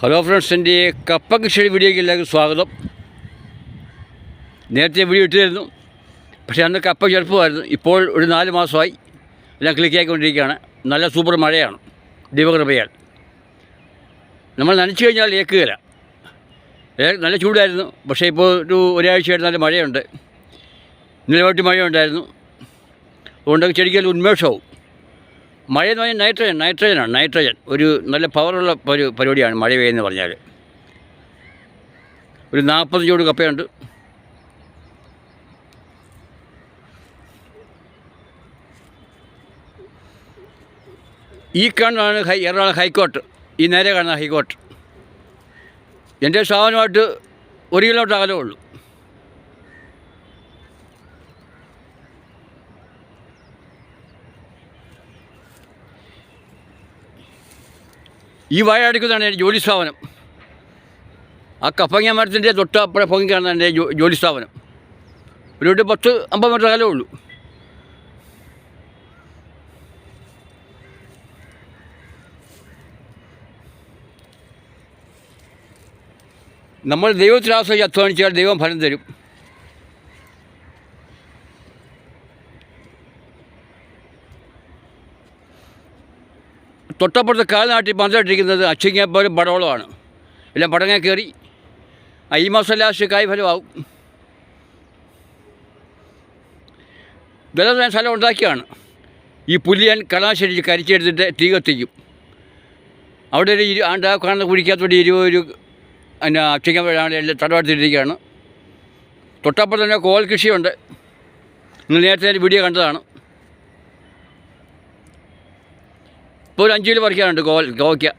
Hello ഫ്രണ്ട്സിന്റെ കപ്പ കൃഷിയുടെ വീഡിയോയ്ക്ക് എല്ലാവർക്കും സ്വാഗതം. നേരത്തെ വീഡിയോ ഇട്ടിരുന്നു പക്ഷേ അന്ന് കപ്പ ചെറുപ്പമായിരുന്നു. ഇപ്പോൾ ഒരു നാല് മാസമായി എല്ലാം ക്ലിക്കായിക്കൊണ്ടിരിക്കുകയാണ് നല്ല സൂപ്പർ മഴയാണ് ദൈവകൃപയാൽ നമ്മൾ നനച്ചു കഴിഞ്ഞാൽ ഏക്കുകയില്ല. നല്ല ചൂടായിരുന്നു പക്ഷേ ഇപ്പോൾ ഒരു ഒരാഴ്ചയായിട്ട് നല്ല മഴയുണ്ട്. നിലവട്ടി മഴയുണ്ടായിരുന്നു. അതുകൊണ്ട് ചെടിക്കൽ ഉന്മേഷവും. മഴ എന്ന് പറഞ്ഞാൽ നൈട്രജൻ നൈട്രജനാണ് നൈട്രജൻ ഒരു നല്ല പവറുള്ള ഒരു പരിപാടിയാണ് മഴ പെയ്യെന്ന് പറഞ്ഞാൽ ഒരു നാൽപ്പത് ചൂട് കപ്പയുണ്ട്. ഈ കാണുന്നതാണ് ഹൈ എറണാകുളം ഹൈക്കോർട്ട് ഈ നേരെ കാണുന്ന ഹൈക്കോർട്ട് എന്റെ സ്ഥാപനമായിട്ട് ഒരു കിലോമീറ്റർ അകലമുള്ളൂ ഈ വാഴ അടുക്കുന്നതാണ് എന്റെ ജോലി സ്ഥാപനം. ആ കപ്പങ്ങ മരത്തിന്റെ തൊട്ട് അപ്പുറം പൊങ്ങി കാണുന്ന എന്റെ ജോലി സ്ഥാപനം. ഒരു പത്ത് അമ്പത് മീറ്റർ അകലേ ഉള്ളൂ. നമ്മൾ ദൈവത്തിൽ ആശ്രയിച്ച് അധ്വാനിച്ചാൽ ദൈവം ഫലം തരും. തൊട്ടപ്പുറത്ത് കാൽനാട്ടി പന്തലിട്ടിരിക്കുന്നത് അച്ചിങ്ങപ്പോലും പടവളമാണ്. എല്ലാം പടങ്ങ കയറി. ഈ മാസം ലാസ്റ്റ് കായ്ഫലമാവും വില സ്ഥലം ഉണ്ടാക്കിയാണ്. ഈ പുല്ലിയൻ കടാശ്ശേരി കരിച്ചെടുത്തിട്ട് തീ കത്തിക്കും. അവിടെ ഒരു ഇരു ആണ്ട് കാണുന്ന കുഴിക്കകത്തോട്ട് ഇരുപത് ഒരു പിന്നെ അച്ചിങ്ങപ്പോഴാണ് എല്ലാം തടവെടുത്തിട്ടിരിക്കുകയാണ് തൊട്ടപ്പുറത്ത് തന്നെ കോൽ കൃഷിയുണ്ട്. നിങ്ങൾ നേരത്തെ വീഡിയോ കണ്ടതാണ്. ഇപ്പോൾ ഒരു അഞ്ച് കിലോ പറിക്കാനുണ്ട്. ഗോ കോവയ്ക്ക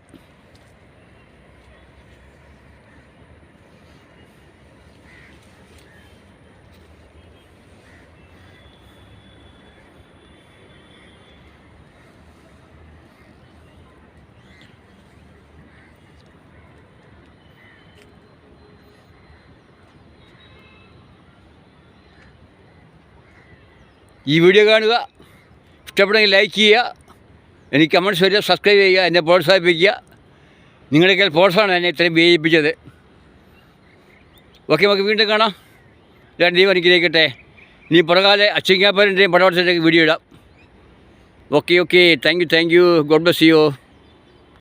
ഈ വീഡിയോ കാണുക. ഇഷ്ടപ്പെടുമെങ്കിൽ ലൈക്ക് ചെയ്യുക. എനിക്ക് കമൻസ് വരിക സബ്സ്ക്രൈബ് ചെയ്യുക എന്നെ പ്രോത്സാഹിപ്പിക്കുക. നിങ്ങളുടെയൊക്കെ പ്രോത്സാഹനം എന്നെ ഇത്രയും വിജയിപ്പിച്ചത് ഓക്കെ നമുക്ക് വീണ്ടും കാണാം. രണ്ട് ദൈവം അനുഗ്രഹിക്കട്ടെ. ഇനി പുറകാലെ അച്ചിങ്ങാപ്പരന്റെയും പടവടത്തിന്റെയും വീഡിയോ ഇടാം. Okay okay. Thank you thank you. God bless you.